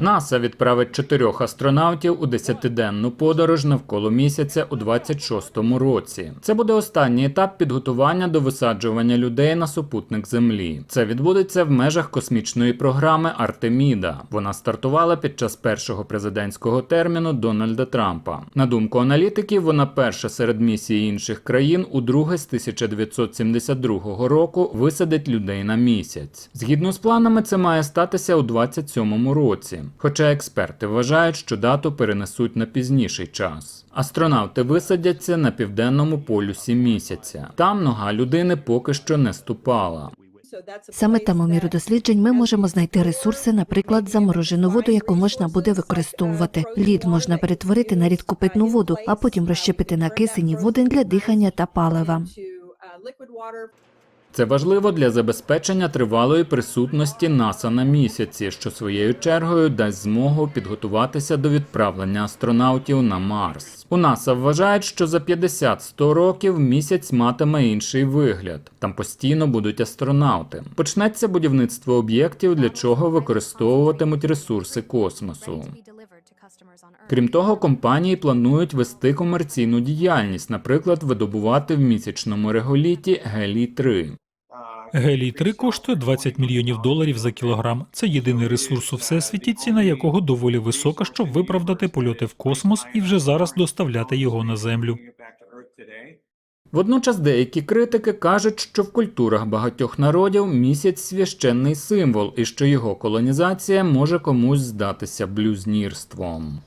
НАСА відправить чотирьох астронавтів у десятиденну подорож навколо місяця у 26-му році. Це буде останній етап підготування до висаджування людей на супутник Землі. Це відбудеться в межах космічної програми Артеміда. Вона стартувала під час першого президентського терміну Дональда Трампа. На думку аналітиків, вона перша серед місій інших країн у друге з 1972 року висадить людей на місяць. Згідно з планами, це має статися у 27-му році. Хоча експерти вважають, що дату перенесуть на пізніший час. Астронавти висадяться на південному полюсі місяця. Там нога людини поки що не ступала. Саме там у міру досліджень ми можемо знайти ресурси, наприклад, заморожену воду, яку можна буде використовувати. Лід можна перетворити на рідку питну воду, а потім розщепити на кисень і водень для дихання та палива. Це важливо для забезпечення тривалої присутності НАСА на місяці, що своєю чергою дасть змогу підготуватися до відправлення астронавтів на Марс. У НАСА вважають, що за 50-100 років місяць матиме інший вигляд. Там постійно будуть астронавти. Почнеться будівництво об'єктів, для чого використовуватимуть ресурси космосу. Крім того, компанії планують вести комерційну діяльність, наприклад, видобувати в місячному реголіті гелій 3 Гелій 3 коштує 20 мільйонів доларів за кілограм. Це єдиний ресурс у всесвіті, ціна якого доволі висока, щоб виправдати польоти в космос і вже зараз доставляти його на землю. Водночас деякі критики кажуть, що в культурах багатьох народів місяць священний символ і що його колонізація може комусь здатися блюзнірством.